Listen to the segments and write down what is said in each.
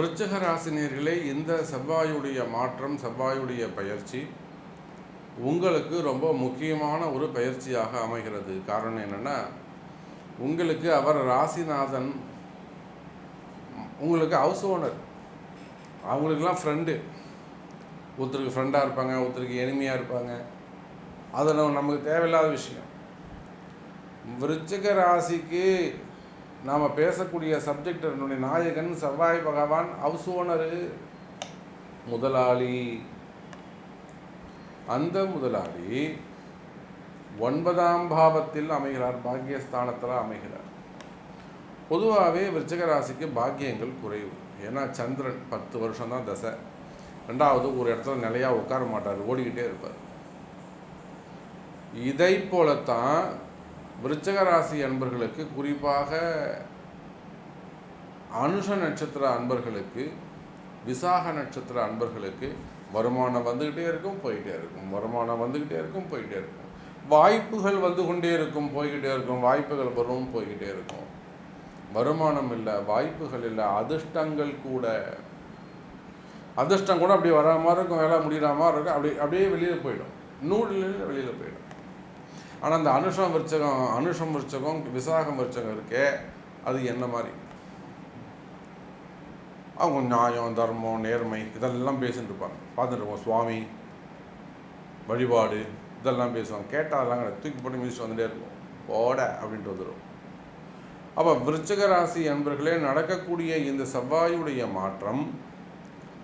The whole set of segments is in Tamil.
விருச்சக ராசினியர்களே இந்த செவ்வாயுடைய மாற்றம் செவ்வாயுடைய பயிற்சி உங்களுக்கு ரொம்ப முக்கியமான ஒரு பயிற்சியாக அமைகிறது. காரணம் என்னென்னா உங்களுக்கு அவர் ராசிநாதன் உங்களுக்கு ஹவுஸ் ஓனர் அவங்களுக்கெல்லாம் ஃப்ரெண்டு ஒருத்தருக்கு ஃப்ரெண்டாக இருப்பாங்க ஒருத்தருக்கு எளிமையாக இருப்பாங்க. அது நம்ம- நமக்கு தேவையில்லாத விஷயம். விருச்சிக ராசிக்கு நாம் பேசக்கூடிய சப்ஜெக்டினுடைய நாயகன் செவ்வாய் பகவான் ஹவுஸ் ஓனரு முதலாளி. அந்த முதலாளி ஒன்பதாம் பாவத்தில் அமைகிறார் பாக்கியஸ்தானத்தில் அமைகிறார். பொதுவாகவே விருச்சிக ராசிக்கு பாக்கியங்கள் குறைவு. ஏன்னா சந்திரன் பத்து வருஷம் தான் தசை. ரெண்டாவது ஒரு இடத்துல நிலையாக உட்கார மாட்டார் ஓடிக்கிட்டே இருப்பார். இதை போலத்தான் விருச்சக ராசி அன்பர்களுக்கு குறிப்பாக அனுஷ நட்சத்திர அன்பர்களுக்கு விசாக நட்சத்திர அன்பர்களுக்கு வருமானம் வந்துக்கிட்டே இருக்கும் போய்கிட்டே இருக்கும். வருமானம் வந்துக்கிட்டே இருக்கும் போய்கிட்டே இருக்கும். வாய்ப்புகள் வந்து கொண்டே இருக்கும் போய்கிட்டே இருக்கும். வாய்ப்புகள் வரும் போய்கிட்டே இருக்கும். வருமானம் இல்லை வாய்ப்புகள் இல்லை அதிர்ஷ்டங்கள் கூட. அதிர்ஷ்டம் கூட அப்படி வரா மாதிரி இருக்கும் வேலை முடிகிற மாதிரி இருக்கும். அப்படி அப்படியே வெளியில் போயிடும். நூலில் வெளியில் போயிடும். ஆனால் அந்த அனுஷம் விருச்சகம் அனுஷம் விருச்சகம் விசாகம் விருச்சகம் இருக்கே அது என்ன மாதிரி? அவங்க நியாயம் தர்மம் நேர்மை இதெல்லாம் பேசிட்டு இருப்பாங்க. பார்த்துட்டு இருப்போம் சுவாமி வழிபாடு இதெல்லாம் பேசுவாங்க. கேட்டால் அதெல்லாம் கிடையாது. தூக்கி போட்டு மிதிச்சு வந்துட்டே இருக்கும் போட அப்படின்ட்டு வந்துடும் அப்போ விருச்சக ராசி அன்பர்களே நடக்கக்கூடிய இந்த செவ்வாயுடைய மாற்றம்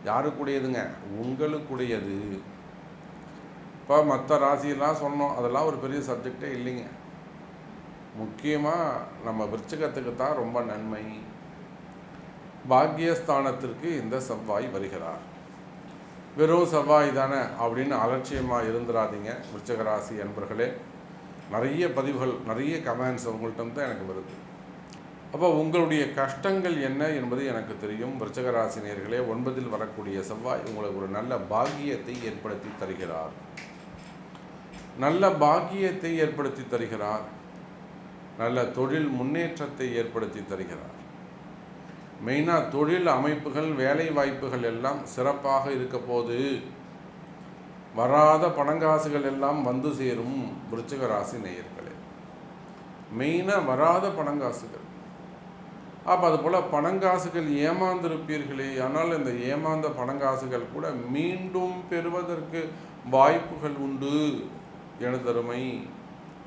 யாருக்குடையதுங்க? உங்களுக்குடையது. இப்போ மற்ற ராசியெல்லாம் சொன்னோம். அதெல்லாம் ஒரு பெரிய சப்ஜெக்டே இல்லைங்க. முக்கியமாக நம்ம விருச்சிகத்துக்கு தான் ரொம்ப நன்மை. பாக்கியஸ்தானத்திற்கு இந்த செவ்வாய் வருகிறார். வெறும் செவ்வாய் தானே அப்படின்னு அலட்சியமாக இருந்துடாதீங்க விருச்சக ராசி அன்பர்களே. நிறைய பதிவுகள் நிறைய கமெண்ட்ஸ் உங்கள்கிட்ட தான் எனக்கு வருது. அப்போ உங்களுடைய கஷ்டங்கள் என்ன என்பது எனக்கு தெரியும். விருச்சிக ஒன்பதில் வரக்கூடிய செவ்வாய் உங்களுக்கு ஒரு நல்ல பாக்கியத்தை ஏற்படுத்தி தருகிறார். நல்ல பாக்கியத்தை ஏற்படுத்தி தருகிறார். நல்ல தொழில் முன்னேற்றத்தை ஏற்படுத்தி தருகிறார். மெயினாக தொழில் அமைப்புகள் வேலை வாய்ப்புகள் எல்லாம் சிறப்பாக இருக்க போது வராத பணங்காசுகள் எல்லாம் வந்து சேரும் விருச்சிக ராசி நேயர்களே. மெயினாக வராத பணங்காசுகள். அப்போ அதுபோல் பணங்காசுகள் ஏமாந்திருப்பீர்களே ஆனால் இந்த ஏமாந்த பணங்காசுகள் கூட மீண்டும் பெறுவதற்கு வாய்ப்புகள் உண்டு. எனதருமை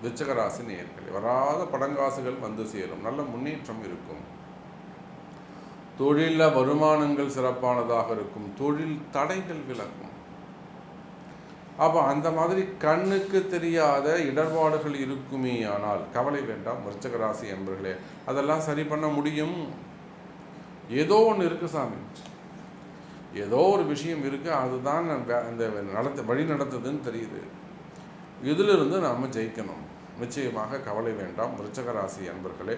விச்சகராசி நேர்களை வராத படங்காசுகள் வந்து சேரும். நல்ல முன்னேற்றம் இருக்கும். தொழிலில் வருமானங்கள் சிறப்பானதாக இருக்கும். தொழில் தடைகள் விலகும். அப்போ அந்த மாதிரி கண்ணுக்கு தெரியாத இடர்பாடுகள் இருக்குமே ஆனால் கவலை வேண்டாம் விருச்சகராசி என்பர்களே. அதெல்லாம் சரி பண்ண முடியும். ஏதோ ஒன்று இருக்குது சாமி. ஏதோ ஒரு விஷயம் இருக்குது அதுதான் அந்த நடத்த வழி நடத்துதுன்னு தெரியுது. இதிலிருந்து நாம் ஜெயிக்கணும். நிச்சயமாக கவலை வேண்டாம். விருச்சக ராசி அன்பர்களே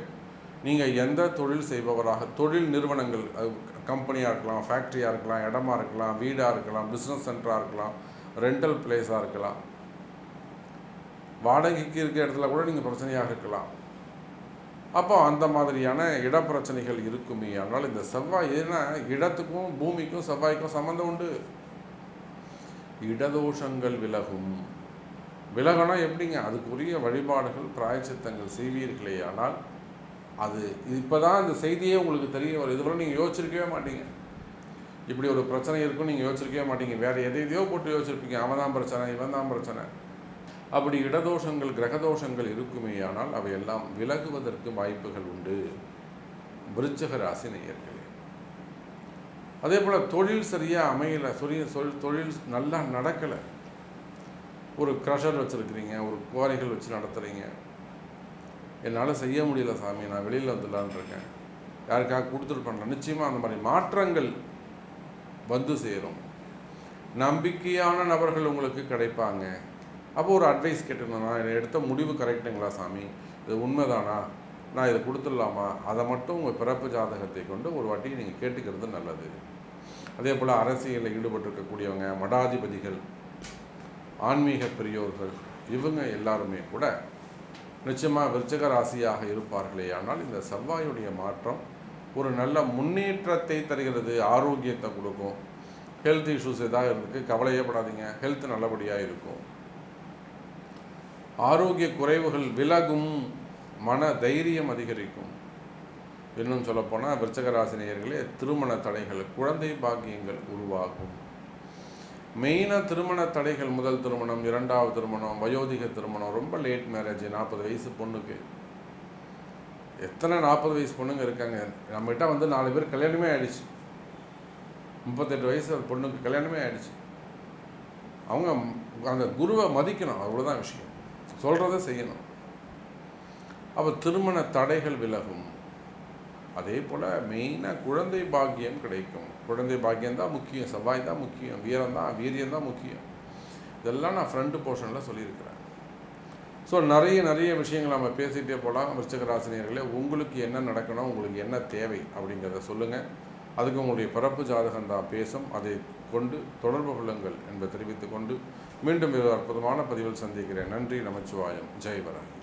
நீங்கள் எந்த தொழில் செய்பவராக தொழில் நிறுவனங்கள் கம்பெனியாக இருக்கலாம் ஃபேக்ட்ரியாக இருக்கலாம் இடமா இருக்கலாம் வீடாக இருக்கலாம் பிஸ்னஸ் சென்டராக இருக்கலாம் ரெண்டல் பிளேஸாக இருக்கலாம். வாடகைக்கு இருக்கிற இடத்துல கூட நீங்கள் பிரச்சனையாக இருக்கலாம். அப்போ அந்த மாதிரியான இடப்பிரச்சனைகள் இருக்குமே ஆனால் இந்த செவ்வாய் ஏன்னா இடத்துக்கும் பூமிக்கும் செவ்வாய்க்கும் சம்மந்தம் உண்டு. இடதோஷங்கள் விலகும். விலகணும் எப்படிங்க? அதுக்குரிய வழிபாடுகள் பிராயச்சித்தங்கள் செய்வீர்களே ஆனால் அது இப்போ தான் இந்த செய்தியே உங்களுக்கு தெரிய வரும். இதுவரை நீங்கள் யோசிச்சிருக்கவே மாட்டீங்க. இப்படி ஒரு பிரச்சனை இருக்குன்னு நீங்கள் யோசிச்சிருக்கவே மாட்டீங்க. வேறு எதை எதையோ போட்டு யோசிச்சிருப்பீங்க. அவன் தான் பிரச்சனை இவன் தான் பிரச்சனை. அப்படி இடதோஷங்கள் கிரகதோஷங்கள் இருக்குமே ஆனால் அவையெல்லாம் விலகுவதற்கு வாய்ப்புகள் உண்டு. விருச்சக ராசி நேயர்களே. அதே போல் தொழில் சரியாக அமையலை சொரிய சொல் தொழில் நல்லா நடக்கலை. ஒரு க்ரஷர் வச்சுருக்கிறீங்க ஒரு குவாரிகள் வச்சு நடத்துகிறீங்க என்னால் செய்ய முடியல சாமி நான் வெளியில் வந்துடலான்னு இருக்கேன். யாருக்காக கொடுத்துட்டு பண்ணலாம் நிச்சயமாக அந்த மாதிரி மாற்றங்கள் வந்து சேரும். நம்பிக்கையான நபர்கள் உங்களுக்கு கிடைப்பாங்க. அப்போ ஒரு அட்வைஸ் கேட்டுருந்தேன் நான் எடுத்த முடிவு கரெக்டுங்களா சாமி? இது உண்மைதானா? நான் இதை கொடுத்துடலாமா? அதை மட்டும் உங்கள் பிறப்பு ஜாதகத்தை கொண்டு ஒரு வாட்டி நீங்கள் கேட்டுக்கிறது நல்லது. அதே போல் அரசியலில் ஈடுபட்டிருக்கக்கூடியவங்க மடாதிபதிகள் ஆன்மீக பெரியோர்கள் இவங்க எல்லாருமே கூட நிச்சயமாக விருச்சக ராசியாக இருப்பார்களே. ஆனால் இந்த செவ்வாயுடைய மாற்றம் ஒரு நல்ல முன்னேற்றத்தை தருகிறது. ஆரோக்கியத்தை கொடுக்கும். ஹெல்த் இஷ்யூஸ் எதாவது இருக்குது கவலையே படாதீங்க. ஹெல்த் நல்லபடியாக இருக்கும். ஆரோக்கிய குறைவுகள் விலகும். மன தைரியம் அதிகரிக்கும். இன்னும் சொல்லப்போனால் விருச்சக ராசினியர்களே திருமண தடைகள் குழந்தை பாக்கியங்கள் உருவாகும். மெயினாக திருமண தடைகள் முதல் திருமணம் இரண்டாவது திருமணம் வயோதிக திருமணம் ரொம்ப லேட் மேரேஜ் நாற்பது வயசு பொண்ணுக்கு. எத்தனை நாற்பது வயசு பொண்ணுங்க இருக்காங்க? நம்மகிட்ட வந்து நாலு பேர் கல்யாணமே ஆயிடுச்சு. முப்பத்தெட்டு வயசு அந்த பொண்ணுக்கு கல்யாணமே ஆயிடுச்சு. அவங்க அந்த குருவை மதிக்கணும் அவ்வளோதான் விஷயம். சொல்கிறத செய்யணும். அப்போ திருமண தடைகள் விலகும். அதே போல் மெயினாக குழந்தை பாக்கியம் கிடைக்கும். குழந்தை பாக்கியம் தான் முக்கியம். செவ்வாய் தான் முக்கியம். வீரம் தான் வீரியம் தான் முக்கியம். இதெல்லாம் நான் ஃப்ரண்ட் போர்ஷனில் சொல்லியிருக்கிறேன். ஸோ நிறைய நிறைய விஷயங்கள் நம்ம பேசிகிட்டே போகலாம் விருச்சகராசினியர்களே உங்களுக்கு என்ன நடக்கணும்? உங்களுக்கு என்ன தேவை? அப்படிங்கிறத சொல்லுங்கள் அதுக்கு உங்களுடைய பிறப்பு ஜாதகம் தான் பேசும். அதை கொண்டு தொடர்பு கொள்ளுங்கள் என்பதை தெரிவித்துக்கொண்டு மீண்டும் ஒரு அற்புதமான பதிவில் சந்திக்கிறேன். நன்றி நமச்சிவாயம். ஜெய்வராகி